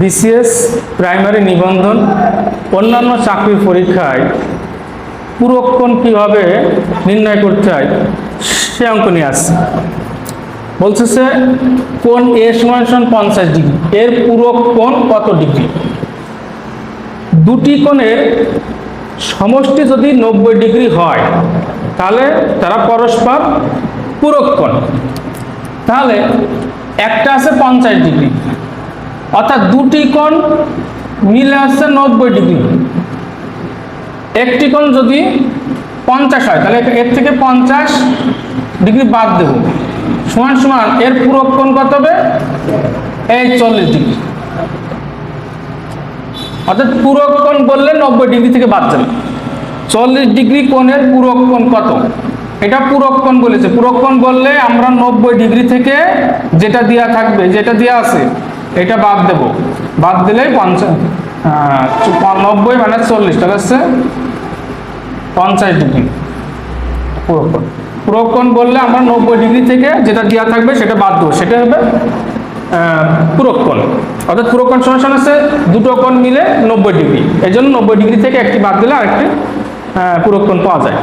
BCS, primary নিবন্ধন, অন্যান্য চাকরির পরীক্ষায় পুরক্ষণ কীভাবে নির্ণয় করতে হয়, সে অঙ্ক নিয়ে আসছে। বলছে সে, কোন এ সমান সমান পঞ্চাশ ডিগ্রি, এর পুরক কত ডিগ্রি? দুটি কোণের সমষ্টি যদি নব্বই ডিগ্রি হয়, তাহলে তারা পরস্পর পূরক কোণ তাহলে একটা আছে পঞ্চাশ ডিগ্রি অর্থাৎ দুটি কোণ মিলে আসছে নব্বই ডিগ্রি। একটি কোণ যদি পঞ্চাশ হয়, তাহলে এর থেকে পঞ্চাশ ডিগ্রি বাদ দেব। সমান সমান, এর পূরক কোণ কত হবে? এই চল্লিশ ডিগ্রি। অর্থাৎ পূরক কোণ বললে নব্বই ডিগ্রি থেকে বাদ যাবে। চল্লিশ ডিগ্রি কোণের পূরক কোণ কত? এটা পূরক বলেছে। পূরক বললে আমরা নব্বই ডিগ্রি থেকে যেটা দেওয়া থাকবে, যেটা দেওয়া আছে এটা বাদ দেব। বাদ দিলেই পঞ্চাশ নব্বই মানে চল্লিশ, তাহলে হচ্ছে পঞ্চাশ ডিগ্রি। পূরক কোণ পূরক বললে আমরা নব্বই ডিগ্রি থেকে যেটা দেওয়া থাকবে সেটা বাদ দেবো। সেটা হবে পূরক কোণ অর্থাৎ পূরক কোণ সমান হচ্ছে দুটো কোণ মিলে নব্বই ডিগ্রি। এই জন্য নব্বই ডিগ্রি থেকে একটি বাদ দিলে আরেকটি পূরক কোণ পাওয়া যায়।